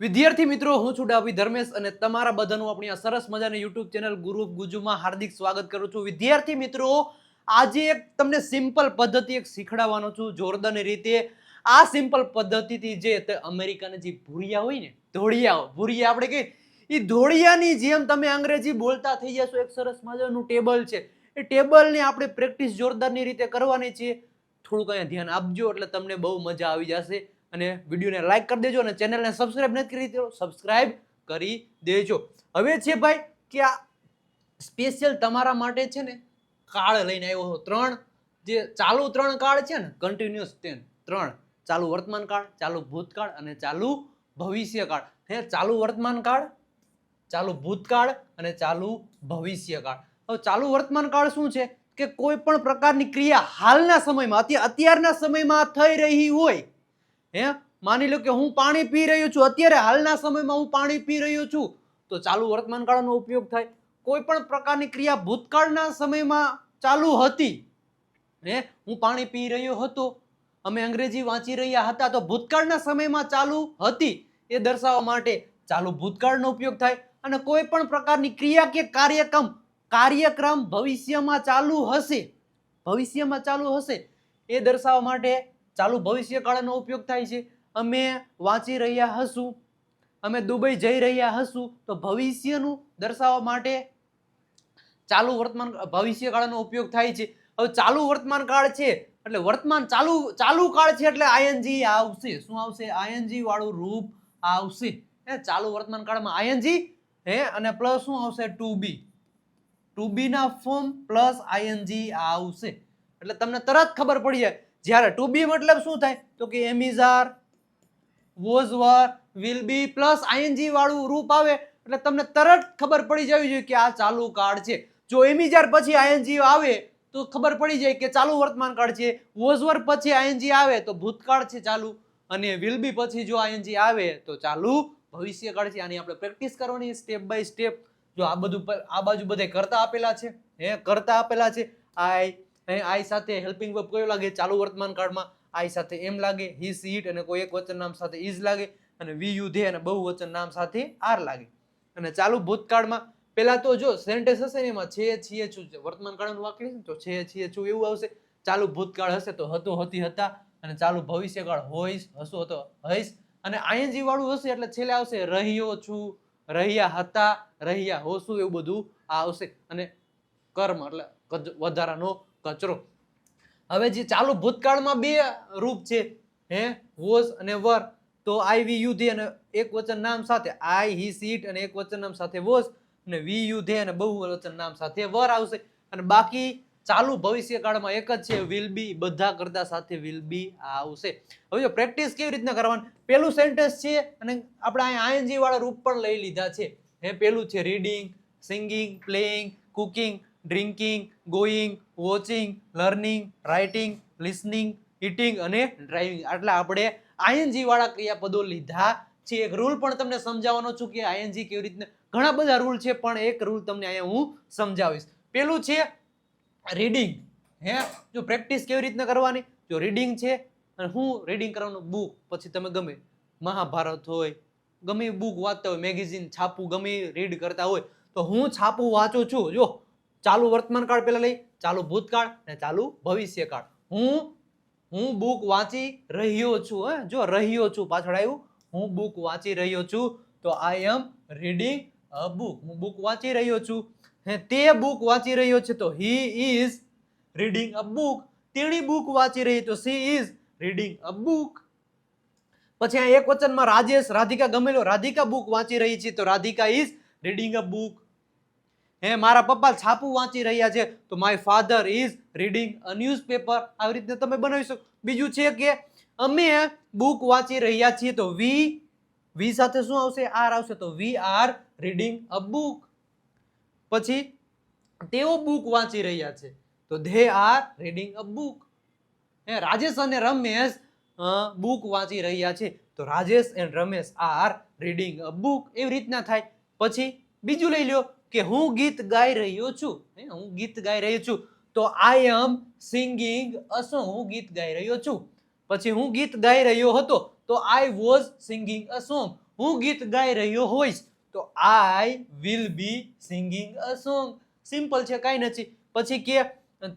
વિદ્યાર્થી મિત્રો, હું છું ડાભી ધર્મેશ અને તમારા બધાનું આપણી આ સરસ મજાની યુટ્યુબ ચેનલ ગુરુ ગુજુમાં હાર્દિક સ્વાગત કરું છું. વિદ્યાર્થી મિત્રો, આજે એક તમને સિમ્પલ પદ્ધતિ એક શીખડાવવાનો છું જોરદારની રીતે. આ સિમ્પલ પદ્ધતિથી જે અમેરિકાના જે ભૂરિયા હોય ને, ધોળિયા, ભૂરિયા આપણે કહીએ એ ધોળિયાની જેમ તમે અંગ્રેજી બોલતા થઈ જશો, એક સરસ મજાનું ટેબલ છે. એ ટેબલની આપણે પ્રેક્ટિસ જોરદારની રીતે કરવાની છે. થોડુંક અહીંયા ધ્યાન આપજો એટલે તમને બહુ મજા આવી જશે. અને વિડીયોને લાઇક કરી દેજો અને ચેનલને સબસ્ક્રાઇબ નથી કરી દેજો સબસ્ક્રાઇબ કરી દેજો. હવે છે ભાઈ કે આ સ્પેશિયલ તમારા માટે છે ને કાળ લઈને આવ્યો હતો. ત્રણ જે ચાલુ ત્રણ કાળ છે ને કન્ટિન્યુઅસ ત્રણ. ચાલુ વર્તમાન કાળ ચાલુ ભૂતકાળ અને ચાલુ ભવિષ્ય કાળ હે, ચાલુ વર્તમાન કાળ ચાલુ ભૂતકાળ અને ચાલુ ભવિષ્ય કાળ હવે ચાલુ વર્તમાન કાળ શું છે? કે કોઈ પણ પ્રકારની ક્રિયા હાલના સમયમાં અત્યા અત્યારના સમયમાં થઈ રહી હોય હે? માની લો કે હું પાણી પી રહ્યો છું. અત્યારે હાલના સમયમાં હું પાણી પી રહ્યો છું. તો ચાલુ વર્તમાન કાળનો ઉપયોગ થાય. કોઈ પણ પ્રકારની ક્રિયા ભૂતકાળના સમયમાં ચાલુ હતી. હે? હું પાણી પી રહ્યો હતો. અમે અંગ્રેજી વાંચી રહ્યા હતા. તો ભૂતકાળના સમયમાં ચાલુ હતી. એ દર્શાવવા માટે ચાલુ ભૂતકાળનો ઉપયોગ થાય. અને કોઈ પણ પ્રકારની ક્રિયા કે કાર્યક્રમ કાર્યક્રમ ભવિષ્યમાં ચાલુ હશે. ભવિષ્યમાં ચાલુ હશે. એ દર્શાવવા માટે ચાલુ ભવિષ્ય કાળનો ઉપયોગ થાય છે. અમે વાંચી રહ્યા હશું, અમે દુબઈ જઈ રહ્યા હશું, તો ભવિષ્યનું દર્શાવવા માટે ચાલુ વર્તમાન ભવિષ્ય કાળનો ઉપયોગ થાય છે. હવે ચાલુ વર્તમાન કાળ છે, એટલે વર્તમાન ચાલુ ચાલુ કાળ છે એટલે આઈએનજી આવશે. શું આવશે? આઈએનજી વાળું રૂપ આવશે. હે, ચાલુ વર્તમાન કાળમાં આઈએનજી હે, અને પ્લસ શું આવશે? ટુ બી. ટુ બી ના ફોર્મ પ્લસ આઈએનજી આવશે. એટલે તમને તરત ખબર પડી જાય જ્યારે ટુ બી મતલબ શું થાય? તો કે am is are was were will be plus ING વાળું રૂપ આવે, એટલે તમને તરત ખબર પડી જવી જોઈએ કે આ ચાલુ કાળ છે. જો એમિઝાર પછી આઈએનજી આવે, તો ખબર પડી જાય કે ચાલુ વર્તમાન કાળ છે. વોઝ વર પછી આઈએનજી આવે, તો ભૂતકાળ છે ચાલુ. અને વિલ બી પછી જો આઈએનજી આવે, તો ચાલુ ભવિષ્ય કાળ છે. આની આપણે પ્રેક્ટિસ કરવાની સ્ટેપ બાય સ્ટેપ જો આ બધું આ બાજુ બધે કરતા આપેલા છે, હે, કરતા આપેલા છે. આઈ આઈ સાથે હેલ્પિંગ વર્બ કયો લાગે? ચાલુ વર્તમાન કાળમાં આઈ સાથે એમ લાગે, હી સીટ અને કોઈ એક વચન નામ સાથે ઇઝ લાગે અને વી, યુ, ધે અને બહુવચન નામ સાથે આર લાગે. અને ચાલુ ભૂતકાળમાં પહેલા તો જો સેન્ટેન્સ હશે ને એમાં છે, છીએ, છું. વર્તમાન કાળનું વાક્ય છે તો છે, છીએ, છું એવું આવશે. ચાલુ ભૂતકાળ હશે તો હતો, હતી, હતા અને ચાલુ ભવિષ્યકાળ હોઈશ, હશો, હતો, હઈશ. અને આઈએનજી વાળું હશે એટલે છેલ્લે આવશે રહ્યો, છું, રહ્યા, હતા, રહ્યા, હોશું એવું બધું આ આવશે. અને કર્મ એટલે વધારાનો કચરો. હવે જે ચાલુ ભૂતકાળમાં બે રૂપ છે, હે? વોઝ અને વર. તો આઈ વી યુ અને એક વચન નામ સાથે. આઈ, હી, સીટ અને એક વચન નામ સાથે વોઝ અને વી યુ અને બહુવચન નામ સાથે વર આવશે. અને બાકી ચાલુ ભવિષ્યકાળમાં એક જ છે વિલ બી બધા કરતા સાથે વિલ બી આવશે. હવે જો પ્રેક્ટિસ કેવી રીતના કરવાની? પેલું સેન્ટેન્સ છે અને આપણે અહીંયા આઈએનજી વાળા રૂપ પણ લઈ લીધા છે. હે પેલું છે reading singing playing cooking drinking going watching learning writing listening eating અને ડ્રાઇવિંગ આટલા આપણે આઈએનજી વાળા ક્રિયાપદો લીધા છે. એક રૂલ પણ તમને સમજાવવાનો છું કે આઈએનજી કેવી રીતના ઘણા બધા રૂલ છે, પણ એક રૂલ તમને અહીંયા હું સમજાવીશ. પેલું છે રીડિંગ હે? જો પ્રેક્ટિસ કેવી રીતના કરવાની? જો રીડિંગ છે, અને હું રીડિંગ કરવાનું બુક પછી તમે ગમે મહાભારત હોય, ગમે બુક વાંચતા હોય મેગેઝિન છાપું ગમે રીડ કરતા હોય, તો હું છાપું વાંચું છું. જો ચાલુ વર્તમાન કાળ પહેલા લઈ, ચાલુ ભૂતકાળ અને ચાલુ ભવિષ્યકાળ. હું હું બુક વાંચી રહ્યો છું, હે? જો રહ્યો છું, પાછળ આવ્યું. હું બુક વાંચી રહ્યો છું, તો I am reading a book હું બુક વાંચી રહ્યો છું. હે, તે બુક વાંચી રહ્યો છે, તો he is reading a book તેણી બુક વાંચી રહી, તો she is reading a book પછી આ એક વચનમાં રાજેશ, રાધિકા ગમેલો. રાધિકા બુક વાંચી રહી છે, તો Radhika is reading a book હે, મારા પપ્પા છાપું વાંચી રહ્યા છે. તો my father is reading a newspaper આવી રીતે તમે બનાવી શકો. બીજું છે કે અમે બુક વાંચી રહ્યા છીએ, તો વી વી સાથે શું આવશે? આર આવશે. તો we are reading a book પછી તેઓ બુક વાંચી રહ્યા છે. તો they are reading a book હે, રાજેશ અને રમેશ બુક વાંચી રહ્યા છે. તો Rajesh and Ramesh are reading a book એવી રીતના થાય. પછી બીજું લઈ લ્યો. કે હું ગીત ગાઈ રહ્યો છું હે, ગીત ગાઈ રહ્યો છું તો આઈ એમ સિંગિંગ અ હું ગીત ગાઈ રહ્યો છું. પછી હું ગીત ગાઈ રહ્યો હતો તો I was singing a song હું ગીત ગાઈ રહ્યો હોઈશ તો I will be singing a song simple છે કાંઈ નથી. પછી કે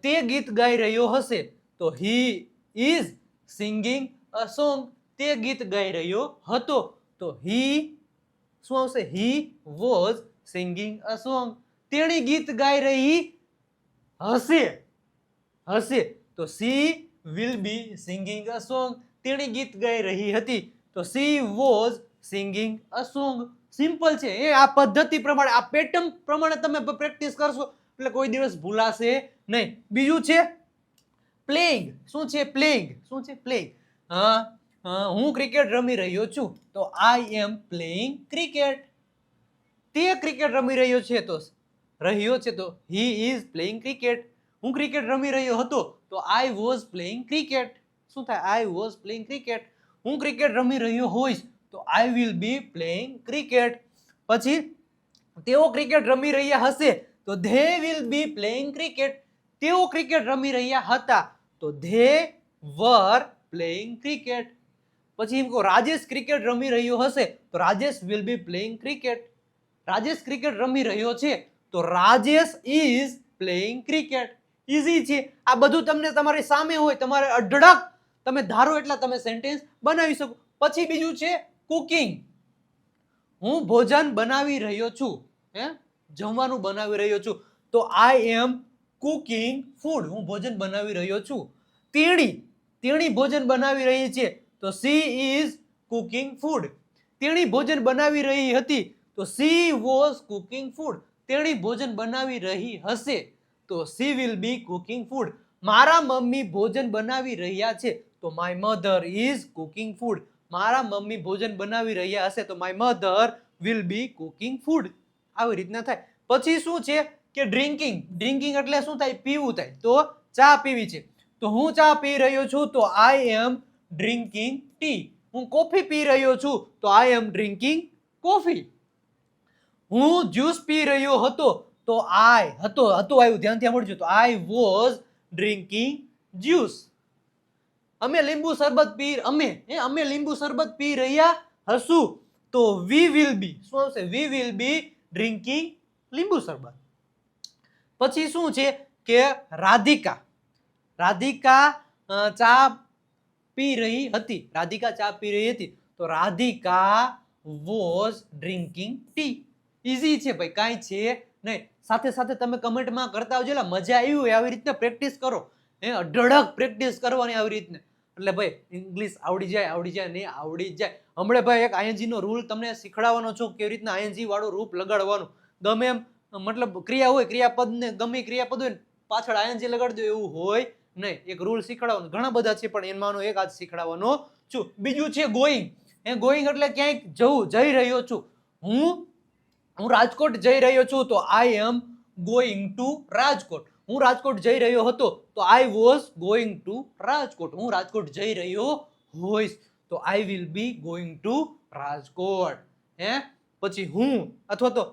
તે ગીત ગાઈ રહ્યો હશે તો he is singing a song તે ગીત ગાઈ રહ્યો હતો તો હી શું આવશે? He was singing a song તેણી ગીત ગાઈ રહી હશે. હશે. તો she will be singing a song તેણી ગીત ગાઈ રહી હતી. તો she was singing a song simple છે. એ આ પદ્ધતિ પ્રમાણે આ પેટર્ન પ્રમાણે તમે પ્રેક્ટિસ કરશો. એટલે કોઈ દિવસ ભૂલાશે નહીં. બીજું છે પ્લેઇંગ શું છે પ્લેઇંગ શું છે પ્લેઇંગ હા, હું ક્રિકેટ રમી રહ્યો છું. તો આઈ એમ પ્લેઇંગ ક્રિકેટ તે ક્રિકેટ રમી રહ્યો છે તો, રહ્યો છે તો હી ઇઝ પ્લેઇંગ ક્રિકેટ હું ક્રિકેટ રમી રહ્યો હતો તો આઈ વોઝ પ્લેઇંગ ક્રિકેટ શું થાય? આઈ વોઝ પ્લેઇંગ ક્રિકેટ હું ક્રિકેટ રમી રહ્યો હોઈશ તો I will be playing cricket પછી, તેઓ ક્રિકેટ રમી રહ્યા હશે તો they will be playing cricket તેઓ ક્રિકેટ રમી રહ્યા હતા તો ધે વર પ્લેઇંગ ક્રિકેટ પછી એમ કહો, રાજેશ ક્રિકેટ રમી રહ્યો હશે તો Rajesh will be playing cricket Rajesh cricket રમી રહ્યો છે, તો Rajesh is playing cricket easy છે. આ બધું તમને તમારી સામે હોય, તમારે અઢળક તમે ધારો એટલા તમે સેન્ટેન્સ બનાવી શકો. પછી બીજું છે કુકિંગ હું ભોજન બનાવી રહ્યો છું, હે? જમવાનું બનાવી રહ્યો છું. તો આઈ એમ કુકિંગ ફૂડ હું ભોજન બનાવી રહ્યો છું. તેણી તેણી ભોજન બનાવી રહી છે, તો સી ઇઝ કુકિંગ ફૂડ તેણી ભોજન બનાવી રહી હતી તો સી વોઝ કુકિંગ ફૂડ? તેણી ભોજન બનાવી રહી હશે. તો she will be cooking food? મારા મમ્મી ભોજન બનાવી રહ્યા છે, તો my mother is cooking food. મારા મમ્મી ભોજન બનાવી રહ્યા હશે, તો my mother will be cooking food. આવી રીતના થાય. પછી શું છે કે ડ્રિંકિંગ? ડ્રિંકિંગ એટલે શું થાય? પીવું થાય. તો ચા પીવી છે. તો હું ચા પી રહ્યો છું, તો આઈ એમ ડ્રિંકિંગ ટી. હું કોફી પી રહ્યો છું, તો આઈ એમ ડ્રિંકિંગ કોફી. હું જ્યુસ પી રહ્યો હતો તો આઈ હતો હતો આવ્યું. ધ્યાનથી સાંભળજો તો આઈ વોઝ ડ્રિંકિંગ જ્યુસ અમે લીંબુ શરબત પી અમે, હે, અમે લીંબુ શરબત પી રહ્યા હશું. તો વી વિલ બી શું આવશે? વી વિલ બી ડ્રિંકિંગ લીંબુ શરબત. પછી શું છે કે રાધિકા રાધિકા ચા પી રહી હતી. રાધિકા ચા પી રહી હતી. તો Radhika was drinking tea easy છે ભાઈ, કાંઈ છે નહીં. સાથે સાથે તમે કમેન્ટમાં કરતા આવજો, એટલે મજા આવી હોય આવી રીતના પ્રેક્ટિસ કરો. હે, અઢળક પ્રેક્ટિસ કરવાની આવી રીતને. એટલે ભાઈ ઇંગ્લિશ આવડી જાય આવડી જાય નહીં આવડી જાય. હમણાં ભાઈ એક આઈએનજી નો રૂલ તમને શીખડાવવાનો છું કેવી રીતના આઈએનજી વાળું રૂપ લગાડવાનું. ગમે એમ, મતલબ ક્રિયા હોય, ક્રિયાપદને, ગમે ક્રિયાપદ હોય ને, પાછળ આઈએનજી લગાડી દો એવું હોય નહીં. એક રૂલ શીખડાવવાનો ઘણા બધા છે, પણ એમાંનો એક આજ શીખડાવવાનો છું. બીજું છે ગોઈંગ એ ગોઈંગ એટલે ક્યાંક જવું, જઈ રહ્યો છું. હું હું રાજકોટ જઈ રહ્યો છું તો I am going to Rajkot. હું રાજકોટ જઈ રહ્યો હતો તો I was going to Rajkot. હું રાજકોટ જઈ રહ્યો હોઈશ તો I will be going to Rajkot. હે? પછી હું અથવા તો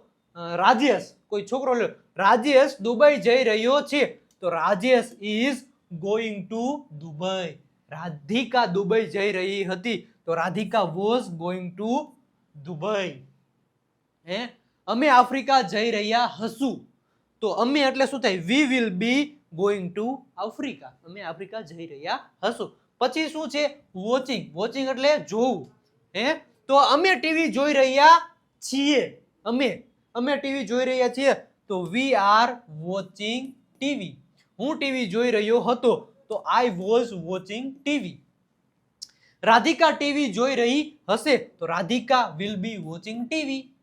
રાજેશ, કોઈ છોકરો લ્યો. રાજેશ દુબઈ જઈ રહ્યો છે તો Rajesh is going to Dubai. Radhika Dubai જઈ રહી હતી તો Radhika was going to Dubai. હે? અમે આફ્રિકા જઈ રહ્યા હશું. તો અમે એટલે શું થાય? We will be going to Africa. અમે આફ્રિકા જઈ રહ્યા હશું. પછી શું છે? વોચિંગ વોચિંગ એટલે જોવું. હે? તો અમે ટીવી જોઈ રહ્યા છીએ. અમે. અમે ટીવી જોઈ રહ્યા છીએ. તો વી આર વોચિંગ ટીવી હું ટીવી જોઈ રહ્યો હતો. તો I was watching TV Radhika TV જોઈ રહી હશે. તો Radhika will be watching TV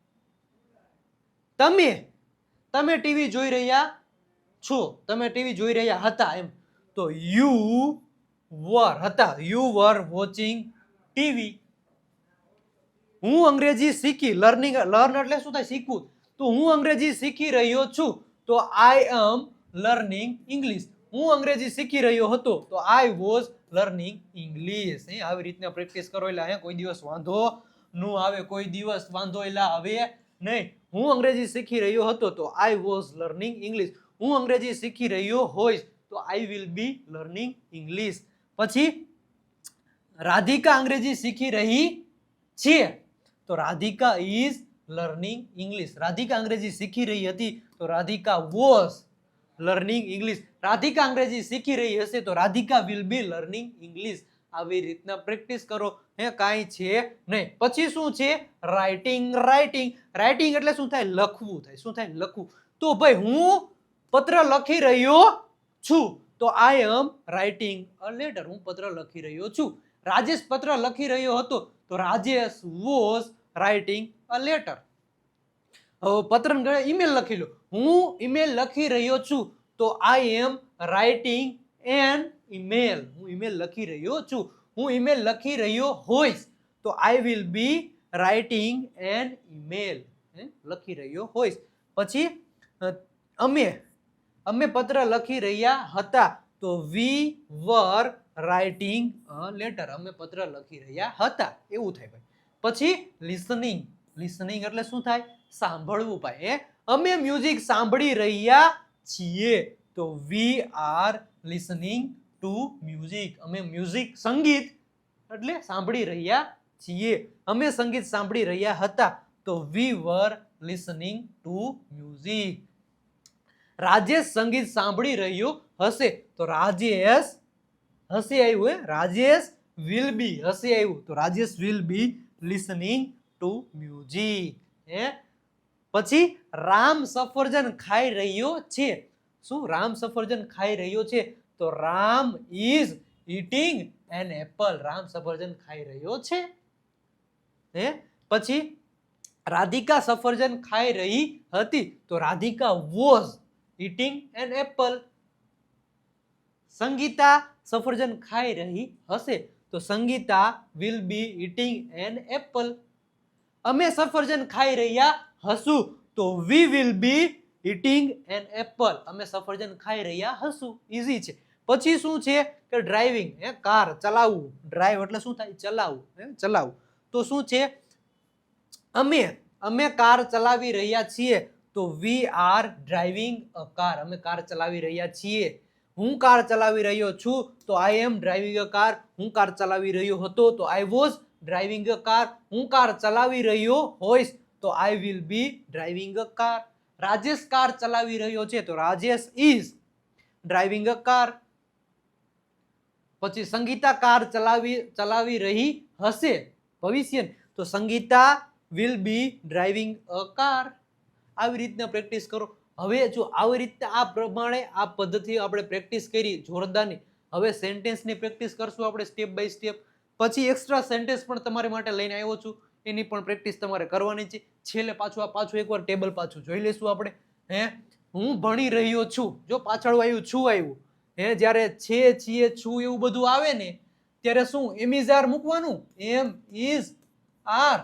તમે તમે ટીવી જોઈ રહ્યા છો, તમે ટીવી જોઈ રહ્યા હતા એમ. તો યુ વર હતા યુ વર વોચિંગ ટીવી હું અંગ્રેજી શીખી લર્નિંગ લર્ન એટલે શું થાય? શીખવું. તો હું અંગ્રેજી શીખી રહ્યો છું, તો આઈ એમ લર્નિંગ ઇંગ્લિશ હું અંગ્રેજી શીખી રહ્યો હતો, તો આઈ વોઝ લર્નિંગ ઇંગ્લિશ એ આવી રીતના પ્રેક્ટિસ કરો એટલે અહીંયા કોઈ દિવસ વાંધો ન આવે, કોઈ દિવસ વાંધો એટલે આવે. નહીં, હું અંગ્રેજી શીખી રહ્યો હતો તો આઈ વોઝ લર્નિંગ ઇંગ્લિશ હું અંગ્રેજી શીખી રહ્યો હોઈશ તો I will be learning English પછી, રાધિકા અંગ્રેજી શીખી રહી છે તો Radhika is learning English Radhika અંગ્રેજી શીખી રહી હતી તો Radhika was learning English Radhika અંગ્રેજી શીખી રહી હશે તો Radhika will be learning English આવી રીતના પ્રેક્ટિસ કરો. હે, કાંઈ છે નહીં. પછી શું છે? Writing writing. રાઇટિંગ એટલે શું થાય? લખવું થાય. શું થાય? લખવું. તો ભાઈ, હું પત્ર લખી રહ્યો છું. તો I am writing a letter હું પત્ર લખી રહ્યો છું. રાજેશ પત્ર લખી રહ્યો હતો. તો Rajesh was writing a letter પત્ર ઈમેલ લખી લો. હું ઈમેલ લખી રહ્યો છું. તો I am writing an email હું ઈમેલ લખી રહ્યો છું. હું ઈમેલ લખી રહ્યો હોઈશ, તો I will be writing an email લખી રહ્યો હોઈશ. પછી અમે અમે પત્ર લખી રહ્યા હતા, તો વી વર રાઇટિંગ લેટર અમે પત્ર લખી રહ્યા હતા. એવું થાય ભાઈ. પછી લિસનિંગ લિસનિંગ એટલે શું થાય? સાંભળવું ભાઈ એ અમે મ્યુઝિક સાંભળી રહ્યા છીએ. તો we are listening to music અમે મ્યુઝિક સંગીત એટલે સાંભળી રહ્યા છીએ. અમે સંગીત સાંભળી રહ્યા હતા. તો we were listening to music Rajesh સંગીત સાંભળી રહ્યો હશે. તો રાજેશ હશે આવ્યું હે? રાજેશ વિલ બી હશે આવ્યું. તો Rajesh will be listening to music હે? પછી રામ સફરજન ખાઈ રહ્યો છે. શું રામ સફરજન ખાઈ રહ્યો છે? તો Ram is eating an apple. Ram સફરજન ખાઈ રહ્યો છે. હે? પછી રાધિકા સફરજન ખાઈ રહી હતી તો Radhika was eating an apple. Sangeeta સફરજન ખાઈ રહી હશે તો Sangeeta will be eating an apple. અમે સફરજન ખાઈ રહ્યા હશું તો we will be eating an apple. અમે સફરજન ખાઈ રહ્યા હશું. ઈઝી છે. પછી શું છે કે ડ્રાઇવિંગ હે કાર ચલાવવું. ડ્રાઈવ એટલે શું થાય? ચલાવવું, હે, ચલાવવું. તો શું છે? અમે અમે કાર ચલાવી રહ્યા છીએ તો we are driving a car અમે કાર ચલાવી રહ્યા છીએ. હું કાર ચલાવી રહ્યો છું તો I am driving a car હું કાર ચલાવી રહ્યો હતો તો I was driving a car હું કાર ચલાવી રહ્યો હોઈશ તો I will be driving a car Rajesh car ચલાવી રહ્યો છે તો Rajesh is driving a car પછી સંગીતા કાર ચલાવી ચલાવી રહી હશે ભવિષ્ય તો Sangeeta will be driving a car આવી રીતના પ્રેક્ટિસ કરો. હવે જો આવી રીતે આ પ્રમાણે, આ પદ્ધતિ આપણે પ્રેક્ટિસ કરી જોરદારની, હવે સેન્ટેન્સની પ્રેક્ટિસ કરશું આપણે સ્ટેપ બાય સ્ટેપ પછી એક્સ્ટ્રા સેન્ટેન્સ પણ તમારી માટે લઈને આવ્યો છું. એની પણ પ્રેક્ટિસ તમારે કરવાની છે. છેલ્લે પાછું, આ પાછું એકવાર ટેબલ પાછું જોઈ લઈશું આપણે. હે? હું ભણી રહ્યો છું. જો પાછળ આવ્યું, છું આવ્યું. હે, જ્યારે છે, છીએ, છું એવું બધું આવે ને, ત્યારે શું? એમ ઇઝ આર મૂકવાનું? Am is are.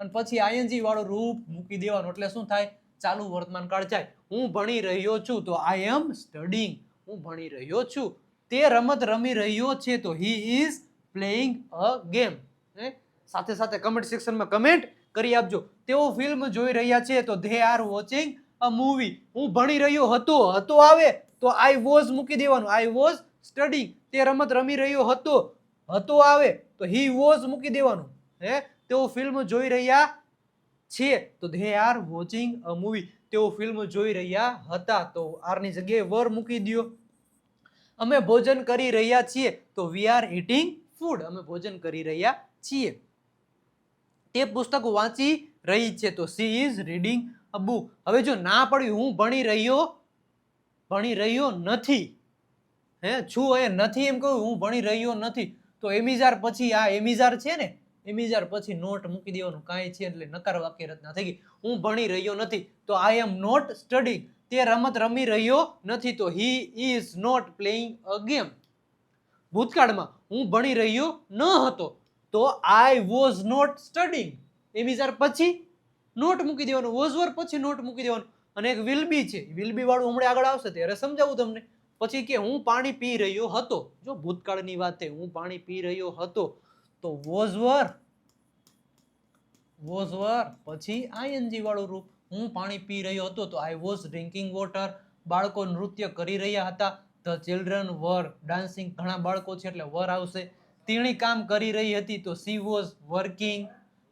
અને પછી આઈએનજી વાળો રૂપ મૂકી દેવાનું. એટલે શું થાય? ચાલુ વર્તમાન કાળ જાય. હું ભણી રહ્યો છું, તો આઈ એમ સ્ટડિંગ હું ભણી રહ્યો છું. તે રમત રમી રહ્યો છે, તો he is playing a game સાથે સાથે કમેન્ટ સેક્શનમાં કમેન્ટ કરી આપજો. તેઓ ફિલ્મ જોઈ રહ્યા છે, તો they are watching a movie હું ભણી રહ્યો હતો હતો આવે. તો આઈ વોઝ મૂકી દેવાનું. આઈ વોઝ સ્ટડિંગ તે રમત રમી રહ્યો હતો. હતો આવે તો હી વોઝ મૂકી દેવાનું. હે? તેઓ ફિલ્મ જોઈ રહ્યા છે. તો they are watching a movie તેઓ ફિલ્મ જોઈ રહ્યા હતા. તો આરની જગ્યાએ વર મૂકી દ્યો. અમે ભોજન કરી રહ્યા છીએ. તો વી આર ઇટિંગ ફૂડ અમે ભોજન કરી રહ્યા છીએ. તે પુસ્તક વાંચી રહી છે. તો she is reading a book હવે જો ના પડ્યું, હું ભણી રહ્યો ભણી રહ્યો નથી. હે, છું એ નથી એમ કહ્યું હું ભણી રહ્યો નથી. તો એમિઝાર પછી આ એમિઝાર છે ને એમિઝાર પછી નોટ મૂકી દેવાનું. કાંઈ છે એટલે નકાર વાક્ય રચના થઈ ગઈ. હું ભણી રહ્યો નથી. તો આઈ એમ નોટ સ્ટડી તે રમત રમી રહ્યો નથી. તો he is not playing a game ભૂતકાળમાં હું ભણી રહ્યો ન હતો. તો આઈ વોઝ નોટ સ્ટડિંગ એમિઝાર પછી નોટ મૂકી દેવાનું. વોઝ વર પછી નોટ મૂકી દેવાનું. અને એક વિલ બી છે. વિલ વાળું હમણાં આગળ આવશે ત્યારે સમજાવું તમને. પછી કે હું પાણી પી રહ્યો હતો. જો ભૂતકાળની વાત છે હું પાણી પી રહ્યો હતો, તો વોઝ વર વોઝ વર પછી આઈએનજી વાળું રૂપ. હું પાણી પી રહ્યો હતો તો આઈ વોઝ ડ્રિંકિંગ વોટર બાળકો નૃત્ય કરી રહ્યા હતા. ધ ચિલ્ડ્રન વર ડાન્સિંગ ઘણા બાળકો છે એટલે વર આવશે. તેણી કામ કરી રહી હતી તો સી વોઝ વર્કિંગ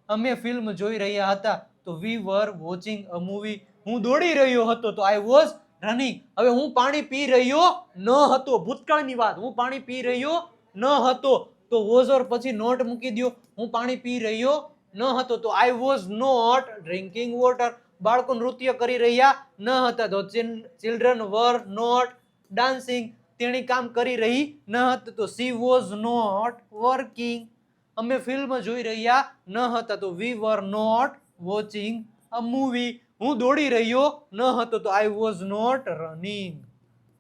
અમે ફિલ્મ જોઈ રહ્યા હતા તો we var watching a movie હું દોડી રહ્યો હતો તો આઈ વોઝ રનિંગ હવે હું પાણી પી રહ્યો ન હતો. ભૂતકાળની વાત. હું પાણી પી રહ્યો ન હતો. તો વોઝ ઓર પછી નોટ મૂકી દો હું પાણી પી રહ્યો ન હતો. તો I was not drinking water બાળકો નૃત્ય કરી રહ્યા ન હતા. તો ચિલ્ડ્રન વર નોટ ડાન્સિંગ તેણી કામ કરી રહી ન હતી. તો સી વોઝ નોટ વર્કિંગ અમે ફિલ્મ જોઈ રહ્યા ન હતા. તો we were not watching a movie હું દોડી રહ્યો ન હતો તો આઈ વોઝ નોટ રનિંગ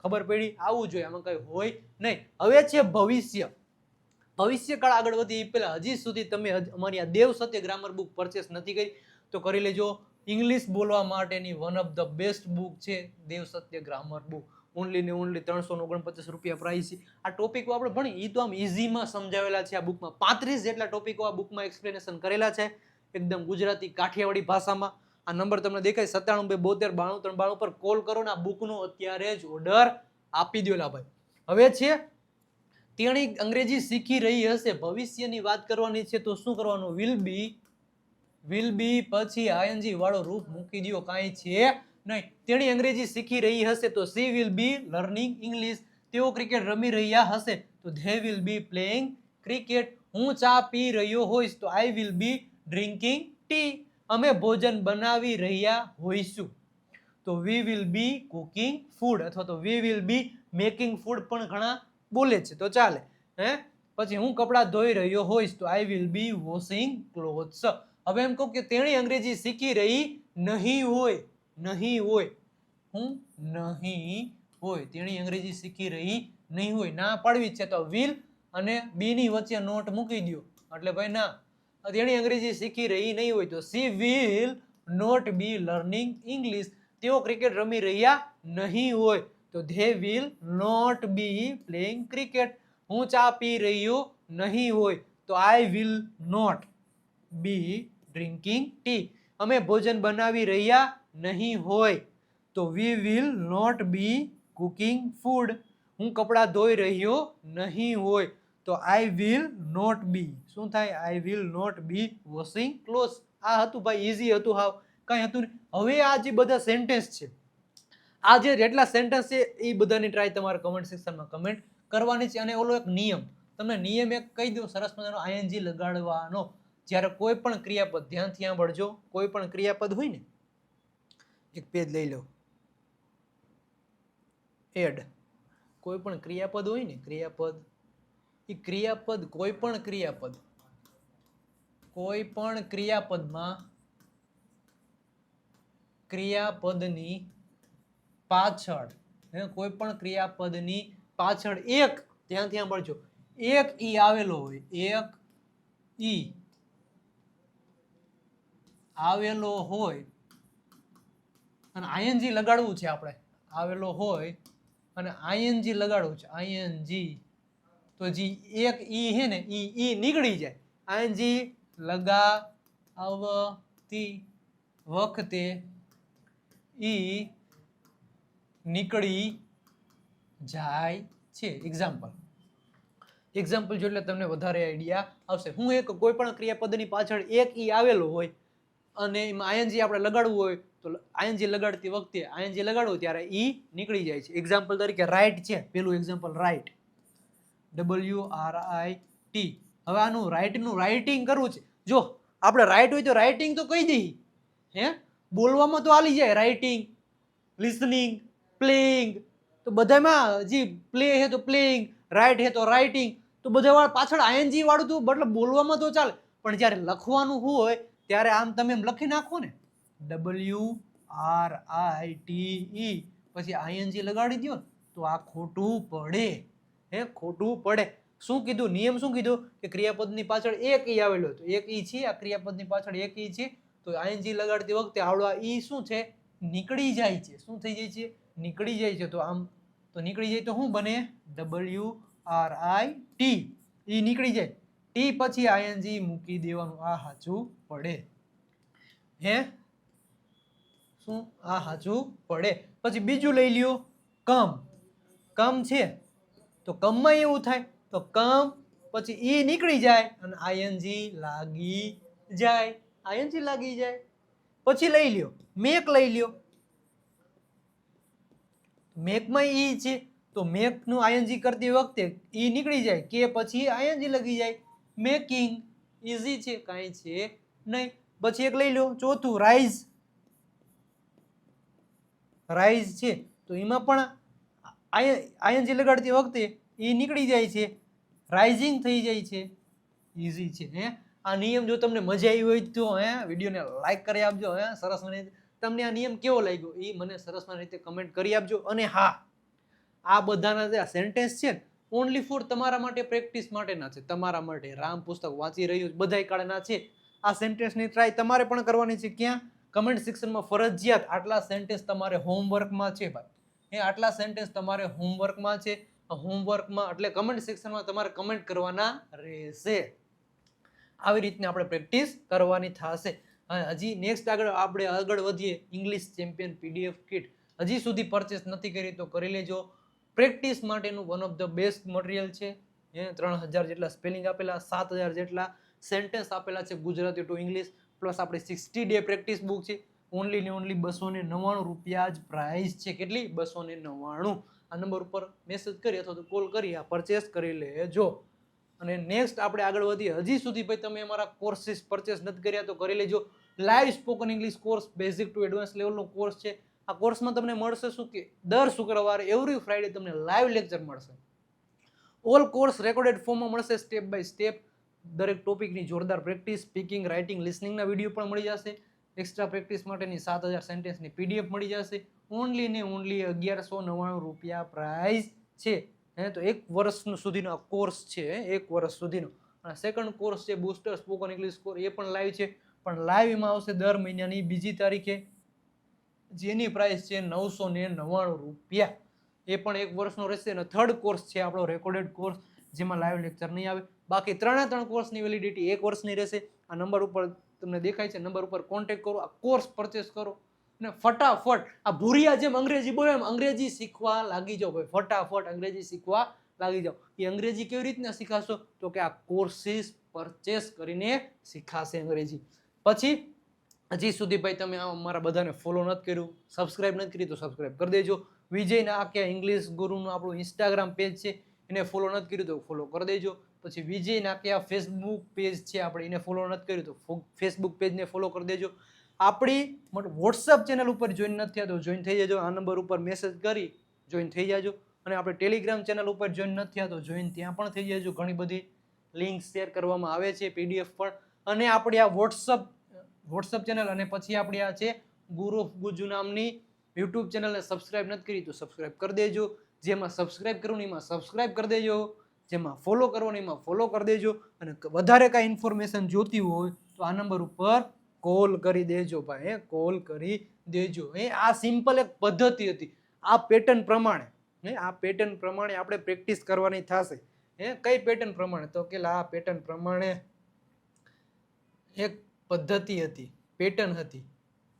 ખબર પડી? આવું જોઈએ, આમાં કંઈ હોય નહીં. હવે છે ભવિષ્ય. ભવિષ્યકાળ આગળ વધી એ પહેલાં હજી સુધી તમે અમારી આ Dev Satya grammar book purchase નથી કરી. તો કરી લેજો. ઇંગ્લિશ બોલવા માટેની one of the best book છે Dev Satya grammar book only ને ઓનલી ત્રણસો ઓગણપચાસ રૂપિયા પ્રાઇસ છે. આ ટોપિકો આપણે ભણી એ તો આમ ઇઝીમાં સમજાવેલા છે. આ બુકમાં પાંત્રીસ જેટલા ટોપિકો આ બુકમાં એક્સપ્લેનેશન કરેલા છે. એકદમ ગુજરાતી કાઠિયાવાડી ભાષામાં. આ નંબર તમને દેખાય સત્તાણું બે બોતેર બાણું ત્રણ બાણું પર કોલ કરો ને આ બુકનો અત્યારે જ ઓર્ડર આપી દો ભાઈ. હવે છે, તેણી અંગ્રેજી શીખી રહી હશે, ભવિષ્યની વાત કરવાની છે તો શું કરવાનું? વિલ બી વિલ બી પછી આઈએનજી વાળો રૂપ મૂકી દો કાંઈ છે નહીં. તેણી અંગ્રેજી શીખી રહી હશે તો she will be learning English તેઓ ક્રિકેટ રમી રહ્યા હશે તો they will be playing cricket હું ચા પી રહ્યો હોઈશ તો I will be drinking tea અમે ભોજન બનાવી રહ્યા હોઈશું. તો we will be cooking food અથવા તો we will be making food પણ ઘણા બોલે છે. તો ચાલે, હે? પછી હું કપડાં ધોઈ રહ્યો હોઈશ તો I will be washing clothes હવે એમ કહું કે તેણી અંગ્રેજી શીખી રહી નહીં હોય નહીં હોય. હું? નહીં હોય. તેણી અંગ્રેજી શીખી રહી નહીં હોય. ના પાડવી છે તો વિલ અને બીની વચ્ચે નોટ મૂકી દો એટલે ભાઈ ના તેણી અંગ્રેજી શીખી રહી નહીં હોય તો she will not be learning English તેઓ ક્રિકેટ રમી રહ્યા નહીં હોય તો they will not be playing cricket હું ચા પી રહ્યો નહીં હોય તો I will not be drinking tea અમે ભોજન બનાવી રહ્યા નહીં હોય તો we will not be cooking food હું કપડાં ધોઈ રહ્યો નહીં હોય તો આઈ વિલ નોટ બી શું થાય? I will not be washing clothes આ હતું ભાઈ ઇઝી હતું હાવ. કંઈ હતું નહીં. હવે આ જે બધા સેન્ટેન્સ છે, આ જે જેટલા સેન્ટેન્સ છે, એ બધાની ટ્રાય તમારે કમેન્ટ સેક્શનમાં કમેન્ટ કરવાની છે. અને ઓલો એક નિયમ. તમને નિયમ એક કહી દઉં, સરસ મજાનો આઈએનજી લગાડવાનો. જ્યારે કોઈ પણ ક્રિયાપદ, ધ્યાનથી સાંભળજો કોઈ પણ ક્રિયાપદ હોય ને, એક પેજ લઈ લો. એડ કોઈ પણ ક્રિયાપદ હોય ને, ક્રિયાપદ એ ક્રિયાપદ, કોઈ પણ ક્રિયાપદ, કોઈ પણ ક્રિયાપદમાં ક્રિયાપદની પાછળ કોઈ પણ ક્રિયાપદની પાછળ એક, ધ્યાનથી સાંભળજો, એક ઈ આવેલો હોય, એક ઈ આવેલો હોય, અને આઈએનજી લગાડવું છે આપણે, આવેલો હોય, અને આઈએનજી લગાડવું છે, આઈએનજી તો જી એક ઈ હે ને, ઈ ઈ નીકળી જાય. આઈએનજી લગાવતી વખતે ઈ નીકળી જાય છે. એક્ઝામ્પલ એક્ઝામ્પલ જો એટલે તમને વધારે આઈડિયા આવશે. હું એક કોઈ પણ ક્રિયાપદની પાછળ એક ઈ આવેલો હોય અને એમાં આયનજી આપણે લગાડવું હોય, તો આયનજી લગાડતી વખતે આયનજી લગાડવું ત્યારે ઈ નીકળી જાય છે. એક્ઝામ્પલ તરીકે રાઈટ છે. પેલું example right W R I T હવે આનું રાઇટનું રાઇટિંગ કરવું છે. જો આપણે રાઇટ હોય તો રાઇટિંગ તો કહી દઈએ. હે? બોલવામાં તો આલી જાય. રાઇટિંગ લિસનિંગ પ્લેઇંગ તો બધામાં જે પ્લે હે તો પ્લેઇંગ રાઇટ હે તો રાઇટિંગ તો બધા પાછળ આઈએનજી વાળું તો મતલબ બોલવામાં તો ચાલે. પણ જ્યારે લખવાનું હોય, ત્યારે આમ તમે એમ લખી નાખો ને. W R I T E પછી આઈએનજી લગાડી દો તો આ ખોટું પડે. હે, ખોટું પડે. શું કીધું? નિયમ શું કીધું? કે ક્રિયાપદની પાછળ એક ઈ આવેલું તો એક ઈ છે, આ ક્રિયાપદની પાછળ એક ઈ છે. તો આઈએનજી લગાડતી વખતે આવડો આ ઈ શું છે? નીકળી જાય છે. શું થઈ જાય છે? નીકળી જાય છે. તો આમ, તો નીકળી જાય તો શું બને? W R I T. E નીકળી જાય. ટી પછી આઈએનજી મૂકી દેવાનું. આ સાચું પડે. હે? શું? આ સાચું પડે. પછી બીજું લઈ લ્યો. કમ. કમ છે. તો કમમાં એવું થાય, તો કમ પછી ઈ નીકળી જાય અને આયનજી લાગી જાય. આયનજી લાગી જાય. પછી લઈ લ્યો, મેક લઈ લ્યો. મેકમાં ઈ છે, તો મેકનું આયનજી કરતી વખતે ઈ નીકળી જાય કે પછી આયનજી લગી જાય. મેકિંગ ઈઝી છે, કાંઈ છે નહીં. પછી એક લઈ લો ચોથું રાઈઝ. રાઈઝ છે, તો એમાં પણ આઈએનજી લગાડતી વખતે એ નીકળી જાય છે રાઇઝિંગ થઈ જાય છે. ઇઝી છે, હે? આ નિયમ જો તમને મજા આવી હોય તો, હે, વિડીયોને લાઇક કરી આપજો, હે? સરસ મને તમને આ નિયમ કેવો લાગ્યો એ મને સરસ રીતે કમેન્ટ કરી આપજો. અને હા, આ બધાના જે સેન્ટેન્સ છે ઓનલી ફોર તમારા માટે પ્રેક્ટિસ માટેના છે. તમારા માટે રામ પુસ્તક વાંચી રહ્યું બધાય કાળના છે. આ સેન્ટેન્સની ટ્રાય તમારે પણ કરવાની છે. ક્યાં? કમેન્ટ સેક્શનમાં ફરજિયાત આટલા સેન્ટેન્સ તમારે હોમવર્કમાં છે, ભાઈ. એ આટલા સેન્ટેન્સ તમારે હોમવર્કમાં છે. હોમવર્કમાં એટલે કમેન્ટ સેક્શનમાં તમારે કમેન્ટ કરવાના રહેશે. આવી રીતની આપણે પ્રેક્ટિસ કરવાની થશે. હજી નેક્સ્ટ આગળ આપણે આગળ વધીએ ઇંગ્લિશ ચેમ્પિયન પીડીએફ કિટ હજી સુધી પરચેસ નથી કરી તો કરી લેજો. પ્રેક્ટિસ માટેનું one of the best material છે. એ ત્રણ હજાર જેટલા સ્પેલિંગ આપેલા, સાત હજાર જેટલા સેન્ટેન્સ આપેલા છે ગુજરાતી ટુ ઇંગ્લિશ પ્લસ આપણી સિક્સટી ડે પ્રેક્ટિસ બુક છે. ઓનલી ને ઓનલી બસો ને નવ્વાણું રૂપિયા જ પ્રાઇસ છે. કેટલી? બસો ને નવ્વાણું. આ નંબર ઉપર મેસેજ કરી અથવા તો કોલ કરી, આ પરચેસ કરી લેજો. અને નેક્સ્ટ આપણે આગળ વધીએ. હજી સુધી ભાઈ તમે અમારા કોર્સિસ પરચેસ નથી કર્યા તો કરી લેજો. Live spoken English course basic to advance લેવલનો કોર્સ છે. આ કોર્સમાં તમને મળશે શું કે દર શુક્રવારે એવરી ફ્રાઈડે તમને લાઈવ લેક્ચર મળશે. ઓલ કોર્સ રેકોર્ડેડ ફોર્મમાં મળશે સ્ટેપ બાય સ્ટેપ દરેક ટોપિકની જોરદાર પ્રેક્ટિસ સ્પીકિંગ રાઇટિંગ લિસનિંગના વીડિયો પણ મળી જશે. એક્સ્ટ્રા પ્રેક્ટિસ માટેની સાત હજાર સેન્ટેન્સની પીડીએફ મળી જશે. ઓનલી ને ઓનલી અગિયારસો નવ્વાણું રૂપિયા પ્રાઇસ છે. હે, તો એક વર્ષ સુધીનો આ કોર્સ છે એક વર્ષ સુધીનો. અને સેકન્ડ કોર્સ છે બુસ્ટર સ્પોકન ઇંગ્લિશ કોર્સ એ પણ લાઈવ છે. પણ લાઈવ એમાં આવશે દર મહિનાની બીજી તારીખે. જેની પ્રાઇસ છે નવસો ને નવ્વાણું રૂપિયા. એ પણ એક વર્ષનો રહેશે. અને થર્ડ કોર્સ છે આપણો રેકોર્ડેડ કોર્સ જેમાં લાઈવ લેક્ચર નહીં આવે. બાકી ત્રણે ત્રણ કોર્સની વેલિડિટી એક વર્ષની રહેશે. આ નંબર ઉપર તમને દેખાય છે નંબર ઉપર કોન્ટેક્ટ કરો, આ કોર્સ પરચેસ કરો. અને ફટાફટ, આ ભૂરિયા જેમ અંગ્રેજી બોલે એમ, અંગ્રેજી શીખવા લાગી જાઓ ભાઈ, ફટાફટ અંગ્રેજી શીખવા લાગી જાઓ. એ અંગ્રેજી કેવી રીતના શીખાશો? તો કે આ કોર્સિસ પરચેસ કરીને શીખાશે અંગ્રેજી. પછી, હજી સુધી ભાઈ તમે આ અમારા બધાને ફોલો નથી કર્યું સબસ્ક્રાઇબ નથી કરી, તો સબસ્ક્રાઇબ કરી દેજો. વિજયના આખ્યા ઇંગ્લિશ ગુરુનું આપણું ઇન્સ્ટાગ્રામ પેજ છે, એને ફોલો નથી કર્યું, તો ફોલો કરી દેજો. પછી વિજય આ ફેસબુક પેજ છે, આપણે એને ફોલો નથી કર્યું તો ફેસબુક પેજને ફોલો કરી દેજો. આપણી વોટ્સઅપ ચેનલ ઉપર જોઈન નથી થયા તો જોઈન થઈ જજો. આ નંબર ઉપર મેસેજ કરી જોઈન થઈ જાજો. અને આપણે ટેલિગ્રામ ચેનલ ઉપર જોઈન નથી થયા તો જોઈન ત્યાં પણ થઈ જજો. ઘણી બધી લિંક શેર કરવામાં આવે છે પીડીએફ પણ. અને આપણી આ વોટ્સઅપ વોટ્સઅપ ચેનલ અને પછી આપણી આ છે ગુરુ ગુજુ નામની યુટ્યુબ ચેનલને સબસ્ક્રાઇબ નથી કરી તો સબસ્ક્રાઇબ કરી દેજો. જેમાં સબસ્ક્રાઇબ કરવું એમાં સબસ્ક્રાઇબ કરી દેજો. જેમાં ફોલો કરવાનો, એમાં ફોલો કરી દેજો. અને વધારે કાંઈ ઇન્ફોર્મેશન જોતી હોય, તો આ નંબર ઉપર કોલ કરી દેજો ભાઈ, હે? કોલ કરી દેજો. એ આ સિમ્પલ એક પદ્ધતિ હતી. આ પેટર્ન પ્રમાણે, હે? આ પેટર્ન પ્રમાણે આપણે પ્રેક્ટિસ કરવાની થશે. હે? કઈ પેટર્ન પ્રમાણે? તો કે આ પેટર્ન પ્રમાણે એક પદ્ધતિ હતી પેટર્ન હતી.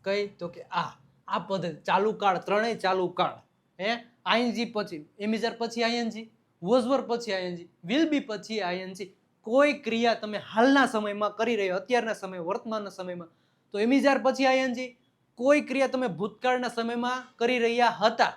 કઈ? તો કે આ. આ પદ્ધતિ, ચાલુ કાળ, ત્રણેય ચાલુ કાળ. હે? આઈએનજી પછી એમિઝર પછી આઈએનજી વોઝવર પછી આઈએનજી વિલ બી પછી આઈએનજી કોઈ ક્રિયા તમે હાલના સમયમાં કરી રહ્યો, અત્યારના સમય, વર્તમાનના સમયમાં. તો એમિઝાર પછી આઈએનજી કોઈ ક્રિયા તમે ભૂતકાળના સમયમાં કરી રહ્યા હતા?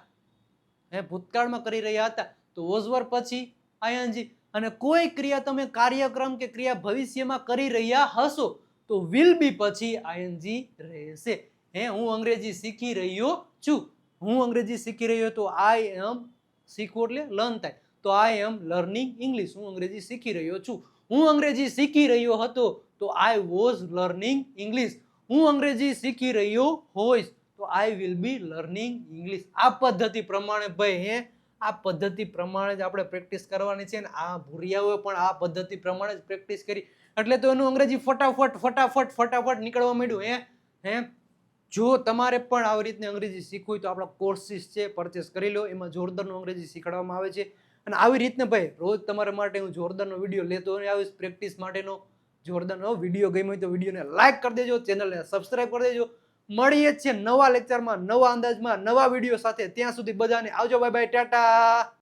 હે, ભૂતકાળમાં કરી રહ્યા હતા? તો વોઝવર પછી આઈએનજી અને કોઈ ક્રિયા તમે કાર્યક્રમ કે ક્રિયા ભવિષ્યમાં કરી રહ્યા હશો, તો વિલ બી પછી આઈએનજી રહેશે. હે, હું અંગ્રેજી શીખી રહ્યો છું. હું અંગ્રેજી શીખી રહ્યો તો આઈ એમ શીખવું એટલે લર્ન થાય. તો આઈ એમ લર્નિંગ ઇંગ્લિશ હું અંગ્રેજી શીખી રહ્યો છું. હું અંગ્રેજી શીખી રહ્યો હતો તો આઈ વોઝ લર્નિંગ ઇંગ્લિશ હું અંગ્રેજી શીખી રહ્યો હોઈશ તો I will be learning English આ પદ્ધતિ પ્રમાણે ભાઈ હે, આ પદ્ધતિ પ્રમાણે જ આપણે પ્રેક્ટિસ કરવાની છે ને આ ભૂરિયાઓએ પણ આ પદ્ધતિ પ્રમાણે જ પ્રેક્ટિસ કરી. એટલે તો એનું અંગ્રેજી ફટાફટ ફટાફટ ફટાફટ નીકળવા માંડ્યું હે હે. જો તમારે પણ આવી રીતની અંગ્રેજી શીખવી તો આપણા કોર્સિસ છે પરચેસ કરી લો. એમાં જોરદારનું અંગ્રેજી શીખવાડવામાં આવે છે. અને આવી રીતને ભાઈ, રોજ તમારા માટે હું જોરદારનો વીડિયો લેતો અને આવીશ પ્રેક્ટિસ માટેનો જોરદારનો વીડિયો ગમ્યો તો વિડીયોને લાઈક કરી દેજો ચેનલને સબસ્ક્રાઈબ કરી દેજો. મળીએ જ છે નવા લેક્ચરમાં નવા અંદાજમાં, નવા વીડિયો સાથે. ત્યાં સુધી બધાને આવજો બાય બાય ટાટા!